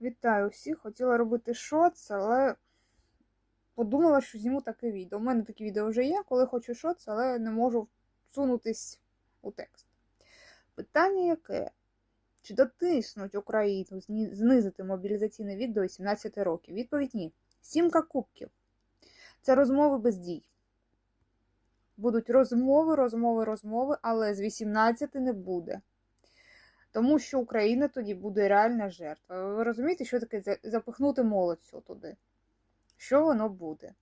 Вітаю всіх! Хотіла робити шоц, але подумала, що зніму таке відео. У мене такі відео вже є, коли хочу шоц, але не можу всунутись у текст. Питання яке? Чи дотиснуть Україну знизити мобілізаційний вік до 18 років? Відповідь ні. Сімка кубків. Це розмови без дій. Будуть розмови, розмови, розмови, але з 18 не буде. Тому що Україна тоді буде реальна жертва. Ви розумієте, що таке запихнути молодь всю туди? Що воно буде?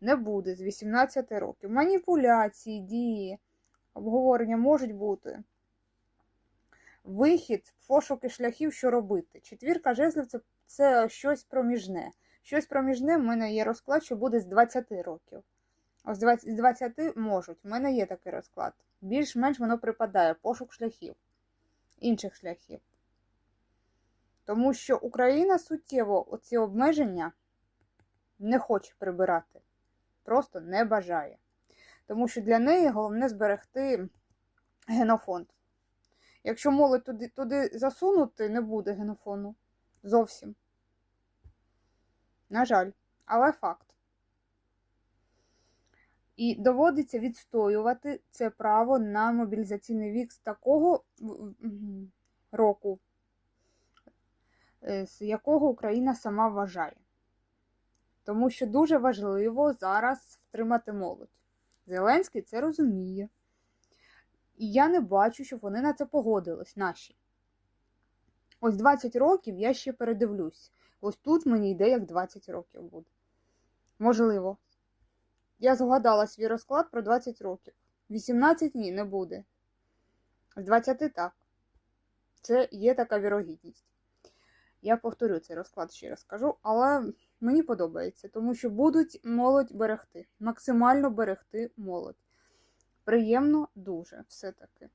Не буде з 18 років. Маніпуляції, дії, обговорення можуть бути. Вихід, пошуки шляхів, що робити. Четвірка жезлів це, це щось проміжне. Щось проміжне в мене є розклад, що буде з 20 років. Ось з 20 з 20 можуть. В мене є такий розклад. Більш-менш воно припадає, пошук шляхів інших шляхів. Тому що Україна суттєво оці обмеження не хоче прибирати, просто не бажає. Тому що для неї головне зберегти генофонд. Якщо молодь туди, туди засунути, не буде генофону зовсім. На жаль, але факт. І доводиться відстоювати це право на мобілізаційний вік з такого року, е, з якого Україна сама вважає. Тому що дуже важливо зараз втримати молодь. Зеленський це розуміє. І я не бачу, щоб вони на це погодились, наші. Ось 20 років я ще передивлюсь. Ось тут мені йде як 20 років буде. Можливо. Я згадала свій розклад про 20 років. 18 ні, не буде. З 20 так. Це є така вірогідність. Я повторю цей розклад ще раз кажу, але мені подобається, тому що будуть молодь берегти, максимально берегти молодь. Приємно дуже все-таки.